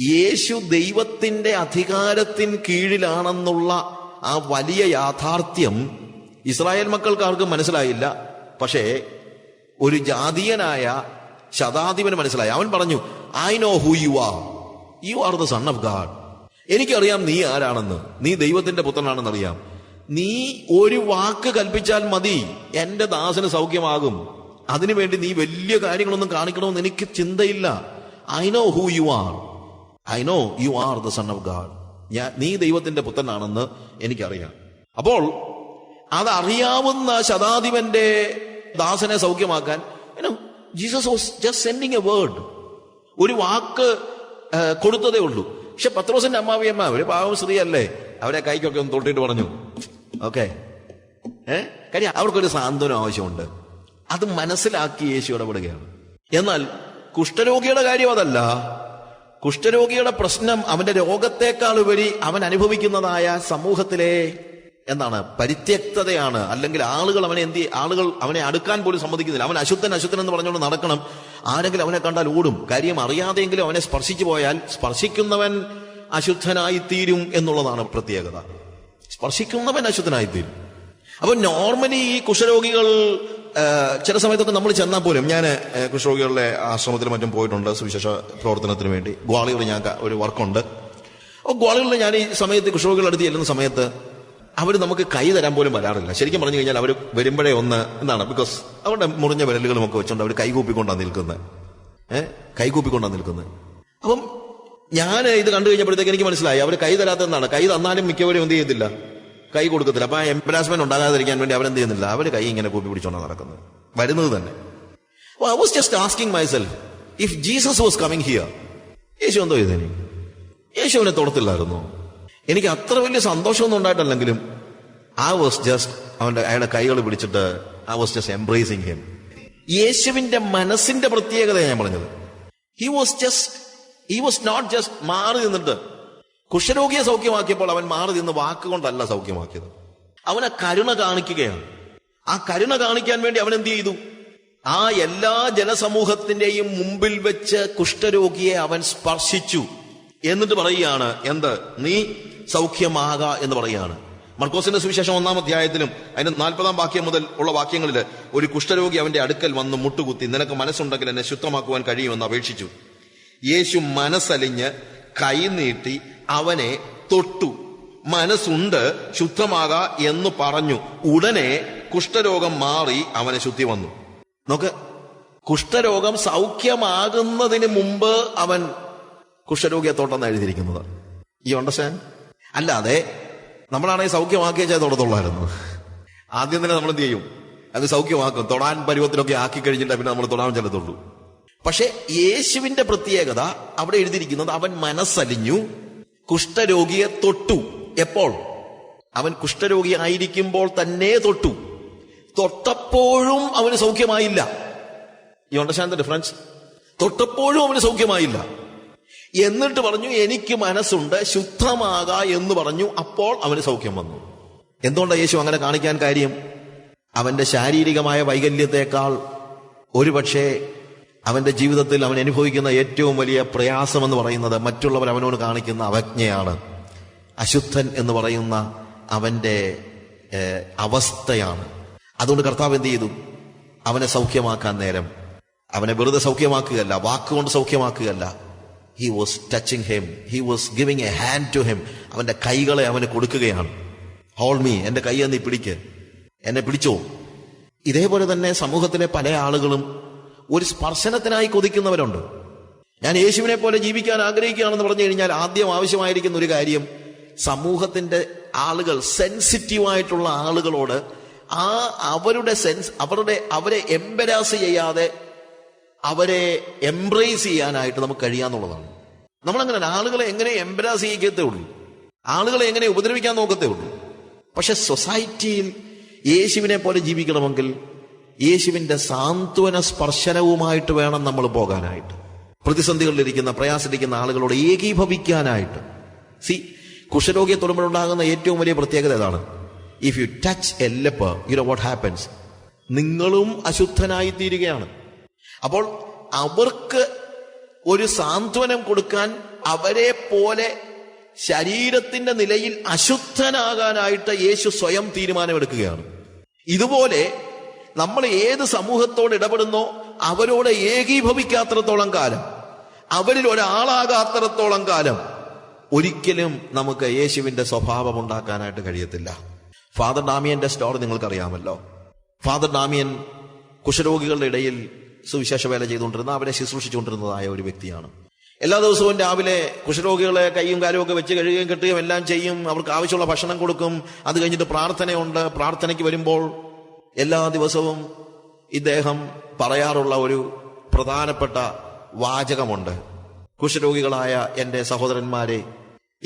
യേശു ദൈവത്തിന്റെ അധികാരത്തിന് കീഴിലാണെന്നുള്ള ആ വലിയ യാഥാർത്ഥ്യം ഇസ്രായേൽ മക്കൾക്ക് ആർക്കും മനസ്സിലായില്ല. പക്ഷേ ഒരു ജാതീയനായ ശതാധിപന് മനസ്സിലായി. അവൻ പറഞ്ഞു I know who you are you are the son of God എനിക്കറിയാം നീ ആരാണെന്ന്. നീ ദൈവത്തിന്റെ പുത്രനാണെന്ന് അറിയാം നീ ഒരു വാക്ക് കൽപ്പിച്ചാൽ മതി. എന്റെ ദാസന് സൗഖ്യമാകും. അതിനുവേണ്ടി നീ വലിയ കാര്യങ്ങളൊന്നും കാണിക്കണമെന്ന് എനിക്ക് ചിന്തയില്ല. I know who you are I know you are the son of God ഞാൻ നീ ദൈവത്തിന്റെ പുത്രനാണെന്ന് എനിക്കറിയാം. അപ്പോൾ അതറിയാവുന്ന ശതാധിപന്റെ ദാസനെ സൗഖ്യമാക്കാൻ Jesus was just sending a word ഒരു വാക്ക് കൊടുത്തതേ ഉള്ളൂ. പക്ഷെ പത്രോസിന്റെ അമ്മാവിയമ്മ ഒരു പാവം സ്ത്രീ അല്ലേ അവരെ കൈക്കൊക്കെ ഒന്ന് തൊട്ടിട്ട് പറഞ്ഞു ഓക്കെ ഏ കാര്യം അവർക്കൊരു സാന്ത്വനം ആവശ്യമുണ്ട്. അത് മനസ്സിലാക്കി യേശു ഇടപെടുകയാണ്. എന്നാൽ കുഷ്ഠരോഗിയുടെ കാര്യം അതല്ല. കുഷ്ഠരോഗിയുടെ പ്രശ്നം അവന്റെ രോഗത്തെക്കാൾ ഉപരി അവൻ അനുഭവിക്കുന്നതായ സമൂഹത്തിലെ എന്താണ് പരിത്യക്തതയാണ്. അല്ലെങ്കിൽ ആളുകൾ അവനെ എന്ത് ആളുകൾ അവനെ അടുക്കാൻ പോലും സമ്മതിക്കുന്നില്ല. അവൻ അശുദ്ധൻ അശുദ്ധൻ എന്ന് പറഞ്ഞുകൊണ്ട് നടക്കണം. ആരെങ്കിലും അവനെ കണ്ടാൽ ഓടും. കാര്യം അറിയാതെങ്കിലും അവനെ സ്പർശിച്ചു പോയാൽ സ്പർശിക്കുന്നവൻ അശുദ്ധനായി തീരും എന്നുള്ളതാണ് പ്രത്യേകത. സ്പർശിക്കുന്നവൻ അശുദ്ധനായി തീരും അപ്പൊ നോർമലി ഈ കുഷ്ഠരോഗികൾ ആ, ചില സമയത്തൊക്കെ നമ്മൾ ചെന്നാൽ പോലും ഞാൻ കുഷ്ഠരോഗികളുടെ ആശ്രമത്തിൽ മറ്റും പോയിട്ടുണ്ട് സുവിശേഷ പ്രവർത്തനത്തിന് വേണ്ടി. ഗ്വാളികൾ ഞാൻ ഒരു വർക്കുണ്ട്. അപ്പോൾ ഗ്വാളികളിൽ ഞാൻ ഈ സമയത്ത് കുഷ്ഠരോഗികളുടെ അടുത്ത് ചെല്ലുന്ന സമയത്ത് അവർ നമുക്ക് കൈ തരാൻ പോലും വരാറില്ല. ശരിക്കും പറഞ്ഞു കഴിഞ്ഞാൽ അവർ വരുമ്പോഴേ ഒന്ന് എന്താണ് ബിക്കോസ് അവരുടെ മുറിഞ്ഞ വിരലുകളും ഒക്കെ വെച്ചുകൊണ്ട് അവർ കൈകൂപ്പിക്കൊണ്ടാണ് നിൽക്കുന്നത് ഏഹ് കൈകൂപ്പിക്കൊണ്ടാണ് നിൽക്കുന്നത് അപ്പം ഞാൻ ഇത് കണ്ടു കഴിഞ്ഞപ്പോഴത്തേക്ക് എനിക്ക് മനസ്സിലായി അവർ കൈ തരാത്തതെന്നാണ് കൈ തന്നാലും മിക്കവരും എന്ത് ചെയ്യത്തില്ല? കൈ കൊടുക്കത്തില്ല. അപ്പൊ എംബരാസ്മെന്റ് ഉണ്ടാകാതിരിക്കാൻ വേണ്ടി അവരെന്ത് ചെയ്യുന്നില്ല? അവർ കൈ ഇങ്ങനെ കൂപ്പി പിടിച്ചോണ്ടാണ് നടക്കുന്നത്. വരുന്നത് തന്നെ. I was just asking myself if Jesus was coming here യേശു എന്തോ ചെയ്തേനി യേശു അവനെ തൊടത്തില്ലായിരുന്നു? എനിക്ക് അത്ര വലിയ സന്തോഷമൊന്നും ഉണ്ടായിട്ടല്ലെങ്കിലും ഐ വാസ് ജസ്റ്റ് അവന്റെ അയാളെ കൈകൾ പിടിച്ചിട്ട് I was just embracing him യേശുവിന്റെ മനസ്സിന്റെ പ്രത്യേകതയാണ് ഞാൻ പറഞ്ഞത്. He was just he was not just മാറി നിന്നിട്ട് കുഷ്ഠരോഗിയെ സൗഖ്യമാക്കിയപ്പോൾ അവൻ മാറി നിന്ന് വാക്കുകൊണ്ടല്ല സൗഖ്യമാക്കിയത്. അവനെ കരുണ കാണിക്കുകയാണ്. ആ കരുണ കാണിക്കാൻ വേണ്ടി അവൻ എന്ത് ചെയ്തു? ആ എല്ലാ ജനസമൂഹത്തിന്റെയും മുമ്പിൽ വെച്ച് കുഷ്ഠരോഗിയെ അവൻ സ്പർശിച്ചു എന്നിട്ട് പറയുകയാണ് എന്ത്? നീ സൗഖ്യമാക എന്ന് പറയുകയാണ്. മർക്കോസിന്റെ സുവിശേഷം ഒന്നാം അധ്യായത്തിലും അതിന്റെ നാൽപ്പതാം വാക്യം മുതൽ ഉള്ള വാക്യങ്ങളിൽ ഒരു കുഷ്ഠരോഗി അവന്റെ അടുക്കൽ വന്ന് മുട്ടുകുത്തി നിനക്ക് മനസ്സുണ്ടെങ്കിൽ എന്നെ ശുദ്ധമാക്കുവാൻ കഴിയുമെന്ന് അപേക്ഷിച്ചു. യേശു മനസ്സലിഞ്ഞ് കൈനീട്ടി അവനെ തൊട്ടു. മനസ്സുണ്ട് ശുദ്ധമാക എന്ന് പറഞ്ഞു. ഉടനെ കുഷ്ഠരോഗം മാറി അവനെ ശുദ്ധി വന്നു. നോക്ക് കുഷ്ഠരോഗം സൗഖ്യമാകുന്നതിന് മുമ്പ് അവൻ കുഷ്ഠരോഗിയെ തൊട്ടെന്ന് എഴുതിയിരിക്കുന്നത്. ഈ അണ്ടർസ്റ്റാൻഡ് അല്ലാതെ നമ്മളാണെങ്കിൽ സൗഖ്യമാക്കിയ തൊടത്തുള്ളായിരുന്നു. ആദ്യം തന്നെ നമ്മൾ എന്ത് ചെയ്യും? അത് സൗഖ്യമാക്കും. തൊടാൻ പരുവത്തിലൊക്കെ ആക്കി കഴിഞ്ഞിട്ട് പിന്നെ നമ്മൾ തൊടാൻ ചെല്ലത്തുള്ളൂ. പക്ഷെ യേശുവിന്റെ പ്രത്യേകത അവിടെ എഴുതിയിരിക്കുന്നത് അവൻ മനസ്സലിഞ്ഞു കുഷ്ഠരോഗിയെ തൊട്ടു. എപ്പോൾ? അവൻ കുഷ്ഠരോഗി ആയിരിക്കുമ്പോൾ തന്നെ തൊട്ടു. തൊട്ടപ്പോഴും അവന് സൗഖ്യമായില്ല. ഈ അണ്ടർസ്റ്റാൻഡ് ഡിഫറൻസ് തൊട്ടപ്പോഴും അവന് സൗഖ്യമായില്ല. എന്നിട്ട് പറഞ്ഞു എനിക്ക് മനസ്സുണ്ട് ശുദ്ധമാകാ എന്ന് പറഞ്ഞു അപ്പോൾ അവന് സൗഖ്യം വന്നു. എന്തുകൊണ്ടാണ് യേശു അങ്ങനെ കാണിക്കാൻ കാര്യം? അവന്റെ ശാരീരികമായ വൈകല്യത്തെക്കാൾ ഒരുപക്ഷെ അവന്റെ ജീവിതത്തിൽ അവൻ അനുഭവിക്കുന്ന ഏറ്റവും വലിയ പ്രയാസം എന്ന് പറയുന്നത് മറ്റുള്ളവർ അവനോട് കാണിക്കുന്ന അവജ്ഞയാണ്. അശുദ്ധൻ എന്ന് പറയുന്ന അവന്റെ അവസ്ഥയാണ്. അതുകൊണ്ട് കർത്താവ് എന്ത് ചെയ്തു? അവനെ സൗഖ്യമാക്കാൻ നേരം. അവനെ വെറുതെ സൗഖ്യമാക്കുകയല്ല വാക്കുകൊണ്ട് സൗഖ്യമാക്കുകയല്ല. He was touching him he was giving a hand to him അവന്റെ കൈകളെ അവന് കൊടുക്കുകയാണ്. ഹോൾ മീ എന്റെ കൈ നീ പിടിക്ക്. എന്നെ പിടിച്ചോ? ഇതേപോലെ തന്നെ സമൂഹത്തിലെ പല ആളുകളും ഒരു സ്പർശനത്തിനായി കൊതിക്കുന്നവരുണ്ട്. ഞാൻ യേശുവിനെ പോലെ ജീവിക്കാൻ ആഗ്രഹിക്കുകയാണെന്ന് പറഞ്ഞു കഴിഞ്ഞാൽ ആദ്യം ആവശ്യമായിരിക്കുന്ന ഒരു കാര്യം സമൂഹത്തിന്റെ ആളുകൾ സെൻസിറ്റീവ് ആയിട്ടുള്ള ആളുകളോട് ആ അവരുടെ സെൻസ് അവരുടെ അവരെ എംബരാസ് ചെയ്യാതെ അവരെ എംബ്രേസ് ചെയ്യാനായിട്ട് നമുക്ക് കഴിയാന്നുള്ളതാണ് നമ്മളങ്ങനെ ആളുകളെ എങ്ങനെ എംബരാസ് ചെയ്യിക്കത്തേ ഉള്ളൂ? ആളുകളെ എങ്ങനെ ഉപദ്രവിക്കാൻ നോക്കത്തേ ഉള്ളൂ? പക്ഷെ സൊസൈറ്റിയിൽ യേശുവിനെ പോലെ ജീവിക്കണമെങ്കിൽ യേശുവിന്റെ സാന്ത്വന സ്പർശനവുമായിട്ട് വേണം നമ്മൾ പോകാനായിട്ട്. പ്രതിസന്ധികളിലിരിക്കുന്ന പ്രയാസിലിരിക്കുന്ന ആളുകളോട് ഏകീഭവിക്കാനായിട്ട്. സി കുഷ്ഠരോഗിയെ തൊടുമ്പോഴുണ്ടാകുന്ന ഏറ്റവും വലിയ പ്രത്യേകത ഏതാണ്? If you touch a leper you know what happens നിങ്ങളും അശുദ്ധനായി തീരുകയാണ് അപ്പോൾ അവർക്ക് ഒരു സാന്ത്വനം കൊടുക്കാൻ അവരെ പോലെ ശരീരത്തിന്റെ നിലയിൽ അശുദ്ധനാകാനായിട്ട് യേശു സ്വയം തീരുമാനമെടുക്കുകയാണ്. ഇതുപോലെ നമ്മൾ ഏത് സമൂഹത്തോട് ഇടപെടുന്നോ അവരോട് ഏകീഭവിക്കാത്തടത്തോളം കാലം. അവരിൽ ഒരാളാകാത്തടത്തോളം കാലം. ഒരിക്കലും നമുക്ക് യേശുവിന്റെ സ്വഭാവം ഉണ്ടാക്കാനായിട്ട് കഴിയത്തില്ല. ഫാദർ ഡാമിയന്റെ സ്റ്റോറി നിങ്ങൾക്കറിയാമല്ലോ. ഫാദർ ഡാമിയൻ കുഷരോഗികളുടെ ഇടയിൽ സുവിശേഷ വേല ചെയ്തുകൊണ്ടിരുന്ന അവരെ ശുശ്രൂഷിച്ചുകൊണ്ടിരുന്നതായ ഒരു വ്യക്തിയാണ്. എല്ലാ ദിവസവും രാവിലെ കുഷരോഗികളെ കൈയും കാലും ഒക്കെ വെച്ച് കഴുകുകയും കെട്ടുകയും എല്ലാം ചെയ്യും. അവർക്ക് ആവശ്യമുള്ള ഭക്ഷണം കൊടുക്കും. അത് കഴിഞ്ഞിട്ട് പ്രാർത്ഥനയുണ്ട്. പ്രാർത്ഥനയ്ക്ക് വരുമ്പോൾ എല്ലാ ദിവസവും ഇദ്ദേഹം പറയാറുള്ള ഒരു പ്രധാനപ്പെട്ട വാചകമുണ്ട്. കുഷരോഗികളായ എന്റെ സഹോദരന്മാരെ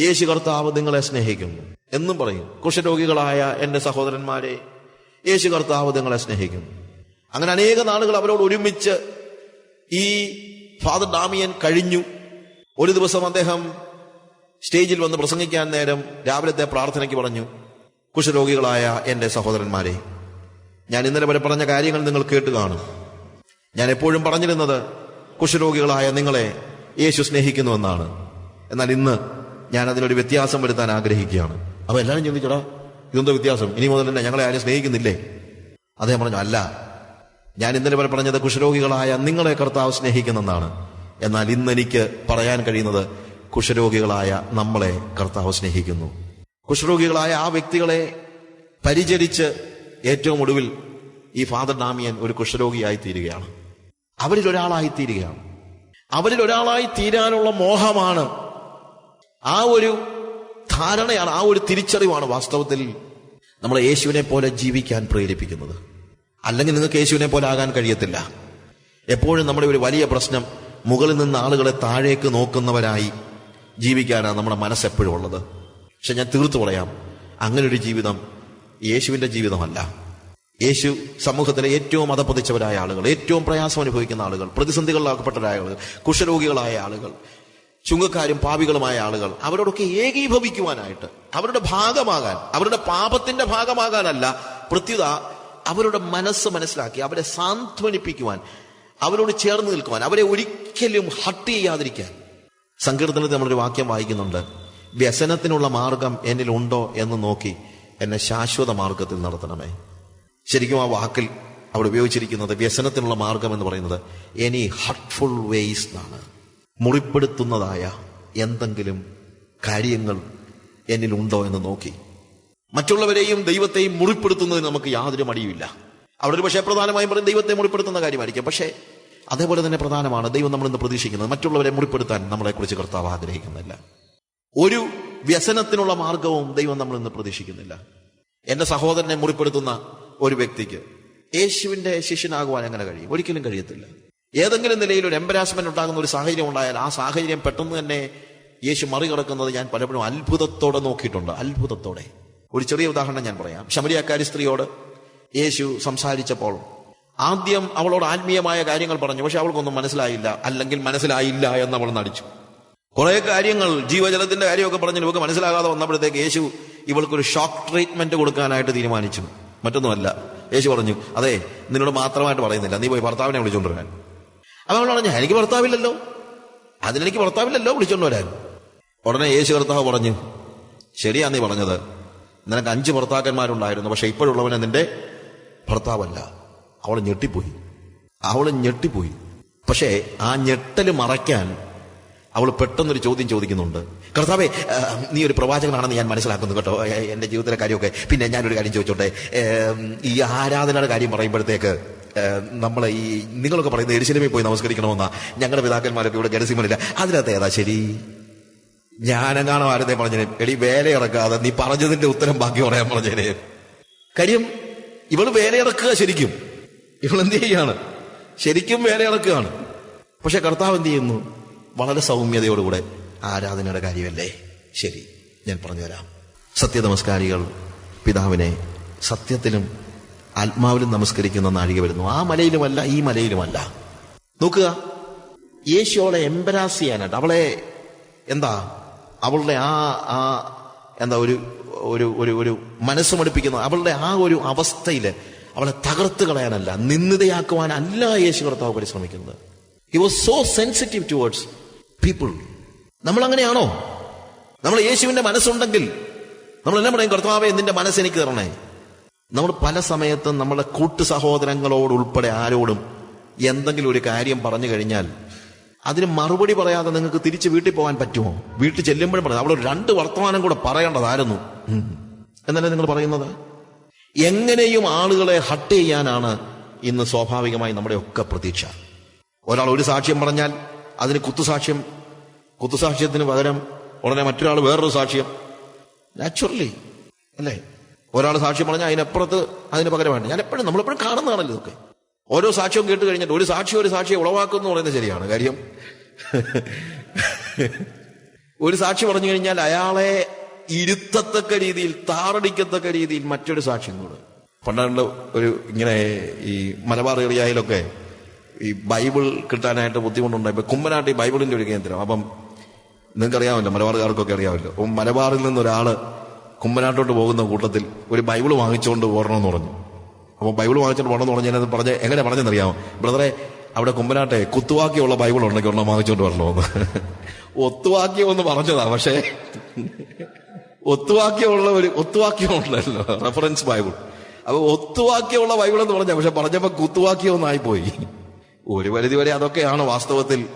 യേശു കർത്താവ് നിങ്ങളെ സ്നേഹിക്കുന്നു എന്നും പറയും. കുഷരോഗികളായ എന്റെ സഹോദരന്മാരെ യേശു കർത്താവ് നിങ്ങളെ സ്നേഹിക്കുന്നു. അങ്ങനെ അനേക നാളുകൾ അവരോട് ഒരുമിച്ച് ഈ ഫാദർ ഡാമിയൻ കഴിഞ്ഞു. ഒരു ദിവസം അദ്ദേഹം സ്റ്റേജിൽ വന്ന് പ്രസംഗിക്കാൻ നേരം രാവിലത്തെ പ്രാർത്ഥനയ്ക്ക് പറഞ്ഞു കുഷരോഗികളായ എന്റെ സഹോദരന്മാരെ ഞാൻ ഇന്നലെ വരെ പറഞ്ഞ കാര്യങ്ങൾ നിങ്ങൾ കേട്ട് കാണും. ഞാൻ എപ്പോഴും പറഞ്ഞിരുന്നത് കുഷ്ഠരോഗികളായ നിങ്ങളെ യേശു സ്നേഹിക്കുന്നുവെന്നാണ് എന്നാൽ ഇന്ന് ഞാൻ അതിനൊരു വ്യത്യാസം വരുത്താൻ ആഗ്രഹിക്കുകയാണ്. അപ്പൊ എല്ലാവരും ചിന്തിച്ചടാ ഇതെന്തോ വ്യത്യാസം? ഇനി മുതൽ തന്നെ ഞങ്ങളെ ആരും സ്നേഹിക്കുന്നില്ലേ? അദ്ദേഹം പറഞ്ഞു അല്ല. ഞാൻ ഇന്നലെ വരെ പറഞ്ഞത് കുഷരോഗികളായ നിങ്ങളെ കർത്താവ് സ്നേഹിക്കുന്നെന്നാണ്. എന്നാൽ ഇന്ന് എനിക്ക് പറയാൻ കഴിയുന്നത് കുഷരോഗികളായ നമ്മളെ കർത്താവ് സ്നേഹിക്കുന്നു. കുഷരോഗികളായ ആ വ്യക്തികളെ പരിചരിച്ച് ഏറ്റവും ഒടുവിൽ ഈ ഫാദർ ഡാമിയൻ ഒരു കുഷ്ഠരോഗിയായി തീരുകയാണ്. അവരിൽ ഒരാളായി തീരുകയാണ്. അവരിൽ ഒരാളായി തീരാനുള്ള മോഹമാണ് ആ ഒരു ധാരണയാണ് ആ ഒരു തിരിച്ചറിവാണ് വാസ്തവത്തിൽ നമ്മളെ യേശുവിനെ പോലെ ജീവിക്കാൻ പ്രേരിപ്പിക്കുന്നത്. അല്ലെങ്കിൽ നിങ്ങൾക്ക് യേശുവിനെ പോലെ ആകാൻ കഴിയത്തില്ല. എപ്പോഴും നമ്മുടെ ഒരു വലിയ പ്രശ്നം മുകളിൽ നിന്ന് ആളുകളെ താഴേക്ക് നോക്കുന്നവരായി ജീവിക്കാനാണ് നമ്മുടെ മനസ്സെപ്പോഴും ഉള്ളത്. പക്ഷെ ഞാൻ തീർത്തു പറയാം അങ്ങനെ ഒരു ജീവിതം യേശുവിന്റെ ജീവിതമല്ല. യേശു സമൂഹത്തിലെ ഏറ്റവും മതപ്പതിച്ചവരായ ആളുകൾ ഏറ്റവും പ്രയാസം അനുഭവിക്കുന്ന ആളുകൾ പ്രതിസന്ധികളിലാക്കപ്പെട്ടവരായ ആളുകൾ കുഷരോഗികളായ ആളുകൾ ചുങ്കക്കാരും പാപികളുമായ ആളുകൾ അവരോടൊക്കെ ഏകീഭവിക്കുവാനായിട്ട് അവരുടെ ഭാഗമാകാൻ അവരുടെ പാപത്തിന്റെ ഭാഗമാകാനല്ല പ്രത്യുത അവരുടെ മനസ്സ് മനസ്സിലാക്കി അവരെ സാന്ത്വനിപ്പിക്കുവാൻ അവരോട് ചേർന്ന് നിൽക്കുവാൻ അവരെ ഒരിക്കലും ഹട്ട് ചെയ്യാതിരിക്കാൻ. സങ്കീർത്തനത്തിൽ നമ്മളൊരു വാക്യം വായിക്കുന്നുണ്ട്. വ്യസനത്തിനുള്ള മാർഗം എന്നിലുണ്ടോ എന്ന് നോക്കി എന്നെ ശാശ്വത മാർഗത്തിൽ നടത്തണമേ. ശരിക്കും ആ വാക്കിൽ അവിടെ ഉപയോഗിച്ചിരിക്കുന്നത് വ്യസനത്തിനുള്ള മാർഗം എന്ന് പറയുന്നത് എനി ഹർട്ട്ഫുൾ വേസ് എന്നാണ്. മുറിപ്പെടുത്തുന്നതായ എന്തെങ്കിലും കാര്യങ്ങൾ എന്നിലുണ്ടോ എന്ന് നോക്കി. മറ്റുള്ളവരെയും ദൈവത്തെയും മുറിപ്പെടുത്തുന്നതിന് നമുക്ക് യാതൊരു മടിയുമില്ല. അവിടെ ഒരു പക്ഷേ പ്രധാനമായും പറയും ദൈവത്തെ മുറിപ്പെടുത്തുന്ന കാര്യമായിരിക്കും. പക്ഷേ അതേപോലെ തന്നെ പ്രധാനമാണ് ദൈവം നമ്മൾ ഇന്ന് പ്രതീക്ഷിക്കുന്നത് മറ്റുള്ളവരെ മുറിപ്പെടുത്താൻ നമ്മളെക്കുറിച്ച് കർത്താവ് ആഗ്രഹിക്കുന്നില്ല. ഒരു വ്യസനത്തിനുള്ള മാർഗവും ദൈവം നമ്മൾ ഇന്ന് പ്രതീക്ഷിക്കുന്നില്ല. എന്റെ സഹോദരനെ മുറിപ്പെടുത്തുന്ന ഒരു വ്യക്തിക്ക് യേശുവിന്റെ ശിഷ്യനാകുവാൻ എങ്ങനെ കഴിയും? ഒരിക്കലും കഴിയത്തില്ല. ഏതെങ്കിലും നിലയിൽ ഒരു എംബരാസ്മെന്റ് ഉണ്ടാകുന്ന ഒരു സാഹചര്യം ഉണ്ടായാൽ ആ സാഹചര്യം പെട്ടെന്ന് തന്നെ യേശു മറികടക്കുന്നത് ഞാൻ പലപ്പോഴും അത്ഭുതത്തോടെ നോക്കിയിട്ടുണ്ട്. അത്ഭുതത്തോടെ. ഒരു ചെറിയ ഉദാഹരണം ഞാൻ പറയാം. ശമരിയാക്കാരി സ്ത്രീയോട് യേശു സംസാരിച്ചപ്പോൾ ആദ്യം അവളോട് ആത്മീയമായ കാര്യങ്ങൾ പറഞ്ഞു. പക്ഷെ അവൾക്കൊന്നും മനസ്സിലായില്ല. അല്ലെങ്കിൽ മനസ്സിലായില്ല എന്ന് അവൾ നടിച്ചു. കുറെ കാര്യങ്ങൾ ജീവജലത്തിന്റെ കാര്യമൊക്കെ പറഞ്ഞ് ഇവക്ക് മനസ്സിലാകാതെ വന്നപ്പോഴത്തേക്ക് യേശു ഇവൾക്കൊരു ഷോക്ക് ട്രീറ്റ്മെന്റ് കൊടുക്കാനായിട്ട് തീരുമാനിച്ചു. മറ്റൊന്നുമല്ല. യേശു പറഞ്ഞു അതെ നിന്നോട് മാത്രമായിട്ട് പറയുന്നില്ല. നീ പോയി ഭർത്താവിനെ വിളിച്ചോണ്ട് വരാൻ. അവൾ പറഞ്ഞു എനിക്ക് ഭർത്താവില്ലല്ലോ. അതിനെനിക്ക് ഭർത്താവില്ലല്ലോ വിളിച്ചോണ്ട് വരാൻ. ഉടനെ യേശു കർത്താവ് പറഞ്ഞു ശരിയാ നീ പറഞ്ഞത്. നിനക്ക് അഞ്ച് ഭർത്താക്കന്മാരുണ്ടായിരുന്നു പക്ഷെ ഇപ്പോഴുള്ളവനെ നിന്റെ ഭർത്താവല്ല. അവൾ ഞെട്ടിപ്പോയി. അവൾ ഞെട്ടിപ്പോയി. പക്ഷേ ആ ഞെട്ടൽ മറയ്ക്കാൻ അവൾ പെട്ടെന്നൊരു ചോദ്യം ചോദിക്കുന്നുണ്ട്. കർത്താവേ നീ ഒരു പ്രവാചകനാണെന്ന് ഞാൻ മനസ്സിലാക്കുന്നു കേട്ടോ. എന്റെ ജീവിതത്തിലെ കാര്യമൊക്കെ. പിന്നെ ഞാനൊരു കാര്യം ചോദിച്ചോട്ടെ. ഈ ആരാധനയുടെ കാര്യം പറയുമ്പോഴത്തേക്ക് നമ്മൾ ഈ നിങ്ങളൊക്കെ പറയുന്നത് എരിശിലമേ പോയി നമസ്കരിക്കണമെന്നാ. ഞങ്ങളുടെ പിതാക്കന്മാരൊക്കെ ഇവിടെ ജനസിമനില്ല അതിനകത്ത് ഏതാ ശരി? ഞാനെങ്ങാണോ ആരത്തെ പറഞ്ഞേ എടി വേലയിറക്കാതെ നീ പറഞ്ഞതിന്റെ ഉത്തരം ബാക്കി പറയാൻ പറഞ്ഞേനെ. കാര്യം ഇവൾ വേലയിറക്കുക ശരിക്കും. ഇവൾ എന്ത് ചെയ്യാണ്? ശരിക്കും വേലയിറക്കുകയാണ്. പക്ഷെ കർത്താവ് എന്ത് ചെയ്യുന്നു? വളരെ സൗമ്യതയോടുകൂടെ ആരാധനയുടെ കാര്യമല്ലേ? ശരി ഞാൻ പറഞ്ഞു പറഞ്ഞുതരാം. സത്യനമസ്കാരികൾ പിതാവിനെ സത്യത്തിലും ആത്മാവിലും നമസ്കരിക്കുന്ന നാഴിക വരുന്നു. ആ മലയിലുമല്ല ഈ മലയിലുമല്ല. നോക്കുക യേശു അവളെ എംബരാസ് ചെയ്യാനായിട്ട് അവളെ എന്താ അവളുടെ ആ ആ എന്താ ഒരു ഒരു ഒരു ഒരു മനസ്സ് മടുപ്പിക്കുന്ന അവളുടെ ആ ഒരു അവസ്ഥയിൽ അവളെ തകർത്ത് കളയാനല്ല നിന്ദിതയാക്കുവാനല്ല യേശു കർത്താവ് പരിശ്രമിക്കുന്നത്. He was so sensitive towards people നമ്മൾ അങ്ങനെയാണോ നമ്മൾ യേശുവിന്റെ മനസ്സുണ്ടെങ്കിൽ നമ്മൾ എന്നെ പറയും കർത്താവെ നിന്റെ മനസ്സ് എനിക്ക് തരണേ. നമ്മൾ പല സമയത്തും നമ്മുടെ കൂട്ടു സഹോദരങ്ങളോട് ഉൾപ്പെടെ ആരോടും എന്തെങ്കിലും ഒരു കാര്യം പറഞ്ഞു കഴിഞ്ഞാൽ അതിന് മറുപടി പറയാതെ നിങ്ങൾക്ക് തിരിച്ച് വീട്ടിൽ പോകാൻ പറ്റുമോ? വീട്ടിൽ ചെല്ലുമ്പോഴും പറയാം. അവിടെ രണ്ട് വർത്തമാനം കൂടെ പറയേണ്ടതായിരുന്നു. എന്നല്ലേ നിങ്ങൾ പറയുന്നത്? എങ്ങനെയും ആളുകളെ ഹട്ട് ചെയ്യാനാണ് ഇന്ന് സ്വാഭാവികമായി നമ്മുടെ ഒക്കെ പ്രതീക്ഷ. ഒരാൾ ഒരു സാക്ഷ്യം പറഞ്ഞാൽ അതിന് കുത്തുസാക്ഷ്യം കുത്തുസാക്ഷ്യത്തിന് പകരം ഉടനെ മറ്റൊരാൾ വേറൊരു സാക്ഷ്യം. നാച്ചുറലി അല്ലേ? ഒരാൾ സാക്ഷ്യം പറഞ്ഞാൽ അതിനപ്പുറത്ത് അതിന് പകരമാണ്. ഞാൻ എപ്പോഴും നമ്മളെപ്പോഴും കാണുന്നതാണല്ലോ ഇതൊക്കെ. ഓരോ സാക്ഷ്യവും കേട്ട് കഴിഞ്ഞിട്ട് ഒരു സാക്ഷി ഒരു സാക്ഷിയെ ഉളവാക്കും എന്ന് പറയുന്നത് ശരിയാണ്. കാര്യം ഒരു സാക്ഷി പറഞ്ഞു കഴിഞ്ഞാൽ അയാളെ ഇരുത്തത്തക്ക രീതിയിൽ താറടിക്കത്തക്ക രീതിയിൽ മറ്റൊരു സാക്ഷ്യം കൂടെ. പണ്ടുള്ള ഒരു ഇങ്ങനെ ഈ മലബാർ ഏറിയയിലൊക്കെ ഈ ബൈബിൾ കിട്ടാനായിട്ട് ബുദ്ധിമുട്ടുണ്ടായി ഇപ്പൊ കുമ്പനാട്ട് ഈ ബൈബിളിന്റെ ഒരു കേന്ദ്രം. അപ്പം നിങ്ങൾക്കറിയാമല്ലോ മലബാറുകാർക്കൊക്കെ അറിയാമല്ലോ. അപ്പം മലബാറിൽ നിന്ന് ഒരാൾ കുമ്പനാട്ടോട്ട് പോകുന്ന കൂട്ടത്തിൽ ഒരു ബൈബിൾ വാങ്ങിച്ചുകൊണ്ട് പോരണമെന്ന് പറഞ്ഞു. അപ്പോൾ ബൈബിൾ വാങ്ങിച്ചുകൊണ്ട് പോകണമെന്ന് പറഞ്ഞാൽ പറഞ്ഞ് എങ്ങനെ പറഞ്ഞെന്നറിയാമോ? ബ്രദറെ അവിടെ കുമ്പനാട്ടെ കുത്തുവാക്കിയുള്ള ബൈബിൾ ഉണ്ടെങ്കിൽ ഒരെണ്ണം വാങ്ങിച്ചുകൊണ്ട് വരണമെന്ന് ഒത്തുവാക്കിയോന്ന് പറഞ്ഞതാ പക്ഷേ ഒത്തുവാക്കിയുള്ള ഒരു ഒത്തുവാക്കിയുണ്ടല്ലോ റെഫറൻസ് ബൈബിൾ. അപ്പൊ ഒത്തുവാക്കിയുള്ള ബൈബിൾ എന്ന് പറഞ്ഞ പക്ഷെ പറഞ്ഞപ്പോ കുത്തുവാക്യമൊന്നായി പോയി ഒരു പരിധി വരെ അതൊക്കെയാണ് വാസ്തവത്തിൽ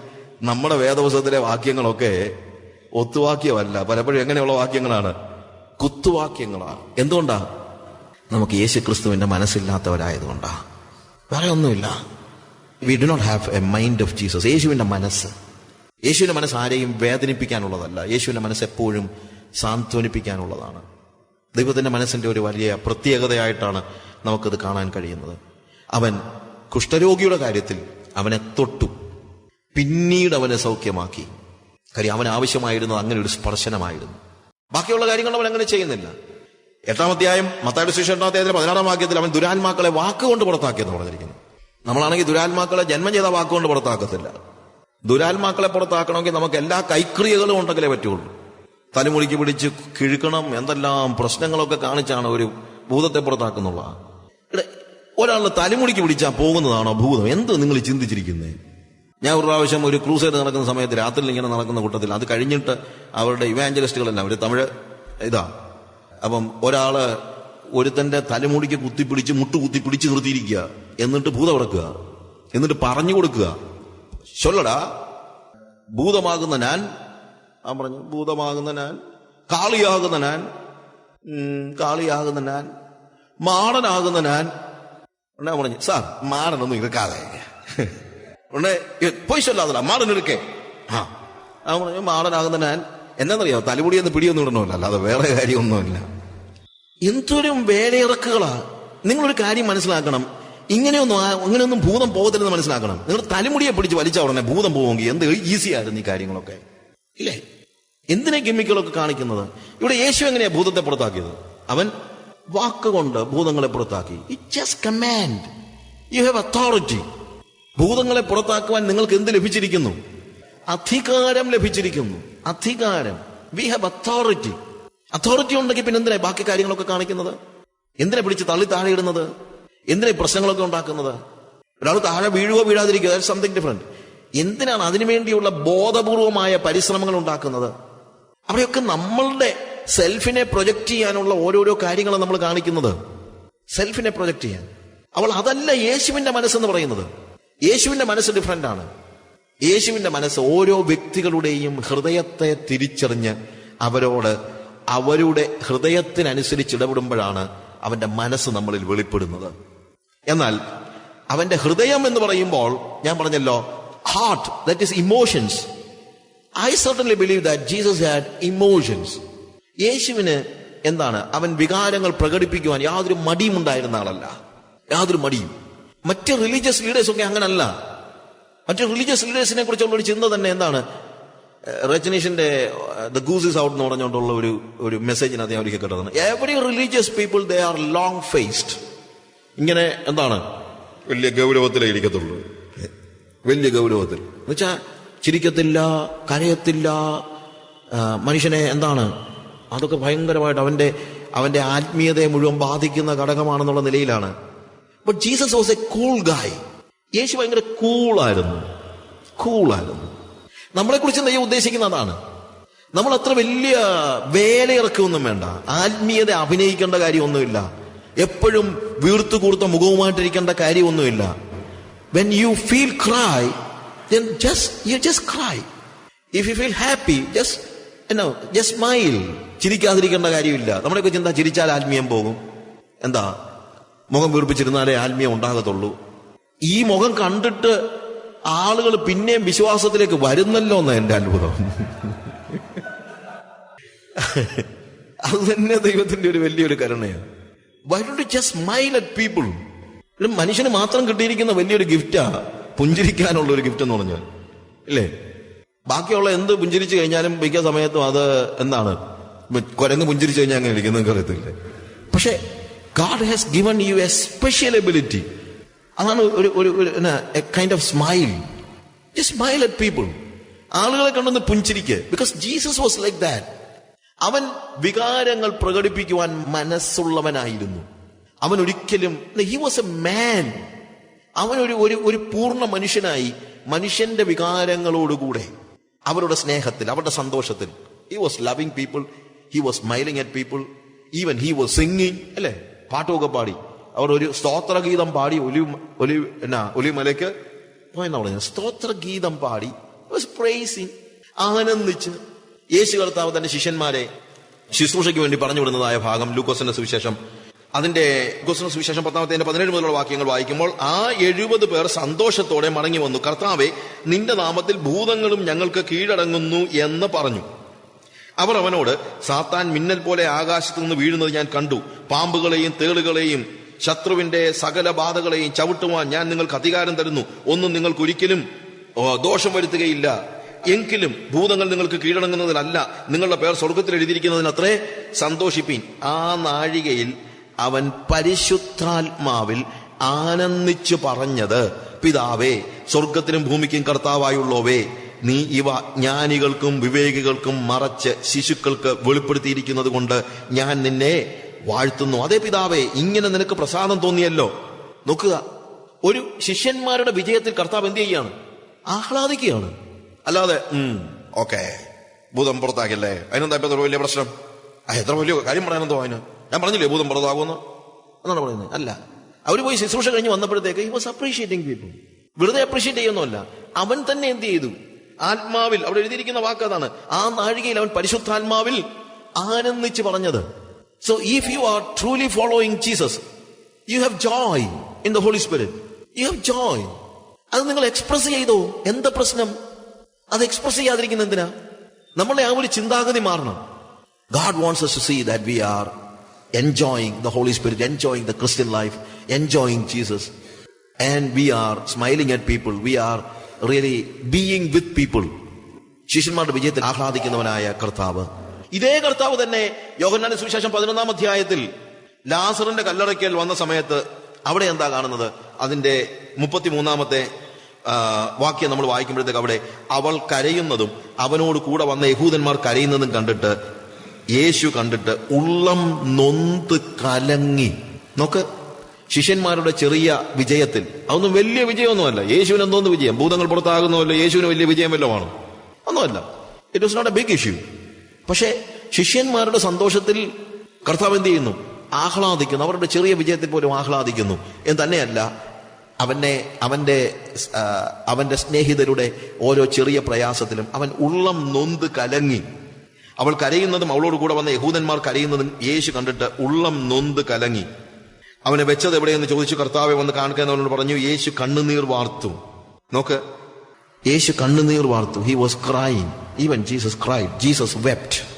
നമ്മുടെ വേദപുസ്തകത്തിലെ വാക്യങ്ങളൊക്കെ ഒത്തുവാക്യമല്ല. പലപ്പോഴും എങ്ങനെയുള്ള വാക്യങ്ങളാണ്? കുത്തുവാക്യങ്ങളാണ്. എന്തുകൊണ്ടാ? നമുക്ക് യേശു ക്രിസ്തുവിന്റെ മനസ്സില്ലാത്തവരായതുകൊണ്ടാ. വേറെ ഒന്നുമില്ല. We do not have a mind of Jesus യേശുവിന്റെ മനസ്സ്. യേശുവിന്റെ മനസ്സ് ആരെയും വേദനിപ്പിക്കാനുള്ളതല്ല. യേശുവിന്റെ മനസ്സ് എപ്പോഴും സാന്ത്വനിപ്പിക്കാനുള്ളതാണ്. ദൈവത്തിന്റെ മനസ്സിന്റെ ഒരു വലിയ പ്രത്യേകതയായിട്ടാണ് നമുക്കത് കാണാൻ കഴിയുന്നത്. അവൻ കുഷ്ഠരോഗിയുടെ കാര്യത്തിൽ അവനെ തൊട്ടു. പിന്നീട് അവനെ സൗഖ്യമാക്കി. കാര്യം അവൻ ആവശ്യമായിരുന്നത് അങ്ങനെ ഒരു സ്പർശനമായിരുന്നു. ബാക്കിയുള്ള കാര്യങ്ങൾ അവൻ അങ്ങനെ ചെയ്യുന്നില്ല. എട്ടാം അധ്യായം മത്തായുടെ ശേഷം എട്ടാം അധ്യായത്തിലെ പതിനാറാം വാക്യത്തിൽ അവൻ ദുരാത്മാക്കളെ വാക്കുകൊണ്ട് പുറത്താക്കിയെന്ന് പറഞ്ഞിരിക്കുന്നു. നമ്മളാണെങ്കിൽ ദുരാത്മാക്കളെ ജന്മം ചെയ്ത വാക്കുകൊണ്ട് പുറത്താക്കത്തില്ല. ദുരാത്മാക്കളെ പുറത്താക്കണമെങ്കിൽ നമുക്ക് എല്ലാ കൈക്രിയകളും ഉണ്ടെങ്കിലേ പറ്റുള്ളൂ. തലമുടിക്ക് പിടിച്ച് കിഴുക്കണം എന്തെല്ലാം പ്രശ്നങ്ങളൊക്കെ കാണിച്ചാണ് ഒരു ഭൂതത്തെ പുറത്താക്കുന്നുള്ള ഒരാളുടെ തലമുടിക്ക് പിടിച്ചാൽ പോകുന്നതാണോ ഭൂതം എന്ത് നിങ്ങൾ ചിന്തിച്ചിരിക്കുന്നത് ഞാൻ ഒരു പ്രാവശ്യം ഒരു ക്രൂസൈഡ് നടക്കുന്ന സമയത്ത് രാത്രിയിൽ ഇങ്ങനെ നടക്കുന്ന കൂട്ടത്തിൽ അത് കഴിഞ്ഞിട്ട് അവരുടെ ഇവാഞ്ചലിസ്റ്റുകളെല്ലാം അവർ തമിഴ് ഇതാ അപ്പം ഒരാൾ ഒരുത്തന്റെ തലമുടിക്ക് കുത്തിപ്പിടിച്ച് മുട്ട് കുത്തിപ്പിടിച്ച് നിർത്തിയിരിക്കുക എന്നിട്ട് ഭൂതം ഇറക്കുക എന്നിട്ട് പറഞ്ഞു കൊടുക്കുക. ചൊല്ലടാ ഭൂതമാകുന്ന ഞാൻ ആ പറഞ്ഞു ഭൂതമാകുന്ന ഞാൻ കാളിയാകുന്ന ഞാൻ കാളിയാകുന്ന ഞാൻ മാടനാകുന്ന ഞാൻ അവൻ പറഞ്ഞു സാർ മാടനൊന്നും ഇറുക്കാതെ ഉണ്ടേ "ഏ, പോയി ചൊല്ലാതല്ല മാടൻ ഇറുക്കേ ആ. അവൻ പറഞ്ഞു മാടനാകുന്ന ഞാൻ എന്നറിയാം തലമുടി എന്ന് പിടിയൊന്നും ഇടണമല്ല അല്ലാതെ വേറെ കാര്യമൊന്നുമില്ല. എന്തൊരും വേലയിറക്കുകളാ. നിങ്ങളൊരു കാര്യം മനസ്സിലാക്കണം. ഇങ്ങനെയൊന്നും ഇങ്ങനെയൊന്നും ഭൂതം പോകത്തില്ലെന്ന് മനസ്സിലാക്കണം. നിങ്ങൾ തലമുടിയെ പിടിച്ച് വലിച്ച ഉടനെ ഭൂതം പോവുമെങ്കിൽ എന്ത് ഈസി ആയിരുന്നു ഈ കാര്യങ്ങളൊക്കെ? ഇല്ലേ? എന്തിനെ ഗിമ്മിക്കുകളൊക്കെ കാണിക്കുന്നത്? ഇവിടെ യേശു എങ്ങനെയാ ഭൂതത്തെ പുറത്താക്കിയത്? അവൻ വാക്കുകൊണ്ട് ഭൂതങ്ങളെ പുറത്താക്കി. കമാൻഡ് യു ഹാവ് അതോറിറ്റി ഭൂതങ്ങളെ പുറത്താക്കുവാൻ നിങ്ങൾക്ക് എന്ത് ലഭിച്ചിരിക്കുന്നു? അധികാരം ലഭിച്ചിരിക്കുന്നു. അധികാരം. വി ഹാവ് അതോറിറ്റി അതോറിറ്റി ഉണ്ടെങ്കിൽ പിന്നെ എന്തിനാ ബാക്കി കാര്യങ്ങളൊക്കെ കാണിക്കുന്നത്? എന്തിനെ പിടിച്ച് തള്ളി താഴെ ഇടുന്നത്? എന്തിനെ പ്രശ്നങ്ങളൊക്കെ ഉണ്ടാക്കുന്നത്? ഒരാൾ താഴെ വീഴുകയോ വീഴാതിരിക്കുക സംതിങ് ഡിഫറെന്റ് എന്തിനാണ് അതിനുവേണ്ടിയുള്ള ബോധപൂർവമായ പരിശ്രമങ്ങൾ ഉണ്ടാക്കുന്നത്? അവിടെയൊക്കെ നമ്മളുടെ സെൽഫിനെ പ്രൊജക്റ്റ് ചെയ്യാനുള്ള ഓരോരോ കാര്യങ്ങളാണ് നമ്മൾ കാണിക്കുന്നത്. സെൽഫിനെ പ്രൊജക്റ്റ് ചെയ്യാൻ. അവൾ അതല്ല യേശുവിന്റെ മനസ്സെന്ന് പറയുന്നത്. യേശുവിന്റെ മനസ്സ് ഡിഫറെന്റ് ആണ്. യേശുവിന്റെ മനസ്സ് ഓരോ വ്യക്തികളുടെയും ഹൃദയത്തെ തിരിച്ചറിഞ്ഞ് അവരോട് അവരുടെ ഹൃദയത്തിനനുസരിച്ച് ഇടപെടുമ്പോഴാണ് അവന്റെ മനസ്സ് നമ്മളിൽ വെളിപ്പെടുന്നത്. എന്നാൽ അവന്റെ ഹൃദയം എന്ന് പറയുമ്പോൾ ഞാൻ പറഞ്ഞല്ലോ heart that is emotions I certainly believe that Jesus had emotions യേശുവിന് എന്താണ്? അവൻ വികാരങ്ങൾ പ്രകടിപ്പിക്കുവാൻ യാതൊരു മടിയും ഉണ്ടായിരുന്ന ആളല്ല. യാതൊരു മടിയും. മറ്റ് റിലീജിയസ് ലീഡേഴ്സ് ഒക്കെ അങ്ങനല്ല. മറ്റ് റിലീജിയസ് ലീഡേഴ്സിനെ കുറിച്ചുള്ള ഒരു ചിന്ത തന്നെ എന്താണ്? റജനീഷിന്റെ രജനീഷിന്റെ ദ ഗൂസ് ഇസ് ഔട്ട് എന്ന് പറഞ്ഞുകൊണ്ടുള്ള ഒരു ഒരു മെസ്സേജിനകത്ത് ഞാൻ ഒരിക്കൽ കേട്ടതാണ് every religious people they are long faced ഇങ്ങനെ എന്താണ്? വലിയ ഗൗരവത്തിലേ ഇരിക്കത്തുള്ളൂ. വലിയ ഗൗരവത്തിൽ. എന്നുവെച്ചാ ചിരിക്കത്തില്ല കരയത്തില്ല മനുഷ്യനെ എന്താണ്? അതൊക്കെ ഭയങ്കരമായിട്ട് അവന്റെ അവന്റെ ആത്മീയതയെ മുഴുവൻ ബാധിക്കുന്ന ഘടകമാണെന്നുള്ള നിലയിലാണ്. But Jesus was a cool guy യേശു ഭയങ്കര കൂളായിരുന്നു. കൂളായിരുന്നു. നമ്മളെ കുറിച്ച് ദൈവം ഉദ്ദേശിക്കുന്ന അതാണ്. നമ്മൾ അത്ര വലിയ വേലയിറക്കൊന്നും വേണ്ട. ആത്മീയത അഭിനയിക്കേണ്ട കാര്യമൊന്നുമില്ല. എപ്പോഴും വീർത്തു കൂർത്ത മുഖവുമായിട്ടിരിക്കേണ്ട കാര്യമൊന്നുമില്ല. When you feel cry just cry. If you feel happy just you know just smile. ചിരിക്കാതിരിക്കേണ്ട കാര്യമില്ല. നമ്മുടെയൊക്കെ ചിന്ത ചിരിച്ചാൽ ആത്മീയം പോകും. എന്താ? മുഖം വീർപ്പിച്ചിരുന്നാലേ ആത്മീയം ഉണ്ടാകത്തുള്ളൂ. ഈ മുഖം കണ്ടിട്ട് ആളുകൾ പിന്നെയും വിശ്വാസത്തിലേക്ക് വരുന്നല്ലോ എന്ന് എന്റെ അത്ഭുതം അത് തന്നെ ദൈവത്തിന്റെ ഒരു വലിയൊരു കരുണയാണ്. Why don't just at people മനുഷ്യന് മാത്രം കിട്ടിയിരിക്കുന്ന വലിയൊരു ഗിഫ്റ്റാ പുഞ്ചിരിക്കാനുള്ള ഒരു ഗിഫ്റ്റ് എന്ന് പറഞ്ഞാൽ. ഇല്ലേ? ബാക്കിയുള്ള എന്ത് പുഞ്ചിരിച്ചു കഴിഞ്ഞാലും മിക്ക സമയത്തും അത് എന്താണ്? കുരങ്ങ് പുഞ്ചിരിച്ചു കഴിഞ്ഞാൽ അങ്ങനെ ഇരിക്കും നിങ്ങൾക്ക് അറിയത്തില്ലേ. പക്ഷേ God has given you a special ability അതാണ് ഒരു ഒരു kind of smile smile at people ആളുകളെ കണ്ടൊന്ന് പുഞ്ചിരിക്ക്. Because Jesus was like that അവൻ വികാരങ്ങൾ പ്രകടിപ്പിക്കുവാൻ മനസ്സുള്ളവനായിരുന്നു. അവൻ ഒരിക്കലും ഹി വാസ് എ മാൻ അവൻ ഒരു ഒരു ഒരു പൂർണ മനുഷ്യനായി മനുഷ്യന്റെ വികാരങ്ങളോടുകൂടെ അവരുടെ സ്നേഹത്തിൽ അവരുടെ സന്തോഷത്തിൽ. He was loving people he was smiling at people even he was singing അല്ലേ? പാട്ടുമൊക്കെ പാടി. അവർ ഒരു സ്തോത്രഗീതം പാടി ഒലി ഒലി എന്നാ ഒലിമലയ്ക്ക്. പോയെന്നാ പറഞ്ഞത്? സ്തോത്രഗീതം പാടി. പ്രേസിങ് ആനന്ദിച്ച്. യേശു കർത്താവ് തന്റെ ശിഷ്യന്മാരെ ശുശ്രൂഷയ്ക്ക് വേണ്ടി പറഞ്ഞു വിടുന്നതായ ഭാഗം ലൂക്കോസിന്റെ സുവിശേഷം. അതിന്റെ ലൂക്കോസിന്റെ സുവിശേഷം പത്താമത്തെ പതിനേഴ് മുതലുള്ള വാക്യങ്ങൾ വായിക്കുമ്പോൾ ആ എഴുപത് പേർ സന്തോഷത്തോടെ മടങ്ങി വന്നു. കർത്താവെ നിന്റെ നാമത്തിൽ ഭൂതങ്ങളും ഞങ്ങൾക്ക് കീഴടങ്ങുന്നു എന്ന് പറഞ്ഞു. അവർ അവനോട് സാത്താൻ മിന്നൽ പോലെ ആകാശത്തു നിന്ന് വീഴുന്നത് ഞാൻ കണ്ടു. പാമ്പുകളെയും തേളുകളെയും ശത്രുവിന്റെ സകല ബാധകളെയും ചവിട്ടുവാൻ ഞാൻ നിങ്ങൾക്ക് അധികാരം തരുന്നു. ഒന്നും നിങ്ങൾക്ക് ഒരിക്കലും ദോഷം വരുത്തുകയില്ല. എങ്കിലും ഭൂതങ്ങൾ നിങ്ങൾക്ക് കീഴടങ്ങുന്നതിനല്ല നിങ്ങളുടെ പേർ സ്വർഗത്തിൽ എഴുതിയിരിക്കുന്നതിന് അത്രേ സന്തോഷിപ്പീൻ. ആ നാഴികയിൽ അവൻ പരിശുദ്ധാത്മാവിൽ ആനന്ദിച്ചു പറഞ്ഞത് പിതാവേ സ്വർഗത്തിനും ഭൂമിക്കും കർത്താവായുള്ളോവേ നീ ഇവ ജ്ഞാനികൾക്കും വിവേകികൾക്കും മറച്ച് ശിശുക്കൾക്ക് വെളിപ്പെടുത്തിയിരിക്കുന്നത് കൊണ്ട് ഞാൻ നിന്നെ വാഴ്ത്തുന്നു. അതേ പിതാവേ ഇങ്ങനെ നിനക്ക് പ്രസാദം തോന്നിയല്ലോ. നോക്കുക ഒരു ശിഷ്യന്മാരുടെ വിജയത്തിൽ കർത്താവ് എന്ത് ചെയ്യാണ്? ആഹ്ലാദിക്കുകയാണ്. അല്ലാതെ ഉം ഓക്കെ ഭൂതം പുറത്താക്കിയല്ലേ അതിനെന്താ ഇപ്പൊ എത്ര വലിയ പ്രശ്നം? ആ എത്ര വലിയ കാര്യം പറയാനെന്തോ അതിന്? ഞാൻ പറഞ്ഞില്ലേ ഭൂതം പുറത്താകുമെന്ന്? എന്നാണ് പറയുന്നത്. അല്ല അവർ പോയി ശുശ്രൂഷ കഴിഞ്ഞ് വന്നപ്പോഴത്തേക്ക് ഹി വാസ് അപ്രീഷിയേറ്റിംഗ് പീപ്പിൾ വെറുതെ അപ്രീഷിയേറ്റ് ചെയ്യുന്നല്ല അവൻ തന്നെ എന്ത് ചെയ്തു? ആത്മാവിൽ അവിടെ എഴുതിയിരിക്കുന്ന വാക്ക് അതാണ്. ആ നാഴികയിൽ അവൻ പരിശുദ്ധാത്മാവിൽ ആനന്ദിച്ച് പറഞ്ഞത്. So if you are truly following Jesus you have joy in the Holy Spirit you have joy അത് നിങ്ങൾ എക്സ്പ്രസ് ചെയ്തോ? എന്താ പ്രശ്നം? അത് എക്സ്പ്രസ് ചെയ്യാതിരിക്കുന്ന എന്തിനാ? നമ്മളെ ആ ഒരു ചിന്താഗതി മാറണം. God wants us to see that we are enjoying the Holy Spirit, enjoying the Christian life, enjoying Jesus. And we are smiling at people. We are really being with people ശിഷ്യന്മാരുടെ വിജയത്തിൽ ആഹ്ലാദിക്കുന്നവനായ കർത്താവ്. ഇതേ കർത്താവ് തന്നെ യോഹന്നാന്റെ സുവിശേഷം പതിനൊന്നാം അധ്യായത്തിൽ ലാസറിന്റെ കല്ലറയ്ക്കൽ വന്ന സമയത്ത് അവിടെ എന്താ കാണുന്നത്? അതിന്റെ മുപ്പത്തിമൂന്നാമത്തെ വാക്യം നമ്മൾ വായിക്കുമ്പോഴത്തേക്ക് അവിടെ അവൾ കരയുന്നതും അവനോട് കൂടെ വന്ന യഹൂദന്മാർ കരയുന്നതും കണ്ടിട്ട് യേശു കണ്ടിട്ട് ഉള്ളം നൊന്ത് കലങ്ങി. നോക്ക് ശിഷ്യന്മാരുടെ ചെറിയ വിജയത്തിൽ. അതൊന്നും വലിയ വിജയമൊന്നുമല്ല. യേശുവിന് എന്തോന്ന് വിജയം? ഭൂതങ്ങൾ പുറത്താകുന്നുമല്ല യേശുവിന് വലിയ വിജയം വല്ലതുമാണ് ഒന്നുമല്ല. It was not a big issue പക്ഷേ ശിഷ്യന്മാരുടെ സന്തോഷത്തിൽ കർത്താവ് എന്ത് ചെയ്യുന്നു? ആഹ്ലാദിക്കുന്നു. അവരുടെ ചെറിയ വിജയത്തിൽ പോലും ആഹ്ലാദിക്കുന്നു. എന്ന് തന്നെയല്ല അവനെ അവന്റെ അവന്റെ സ്നേഹിതരുടെ ഓരോ ചെറിയ പ്രയാസത്തിലും അവൻ ഉള്ളം നൊന്ത് കലങ്ങി. അവൾ കരയുന്നതും അവളോട് കൂടെ വന്ന യഹൂദന്മാർ കരയുന്നതും യേശു കണ്ടിട്ട് ഉള്ളം നൊന്ത് കലങ്ങി. അവനെ വെച്ചത് എവിടെയെന്ന് ചോദിച്ചു കർത്താവെ വന്ന് കാണുക അവനോട് പറഞ്ഞു യേശു കണ്ണുനീർ വാർത്തു. നോക്ക് യേശു കണ്ണുനീർ വാർത്തു. He was crying even Jesus cry Jesus wept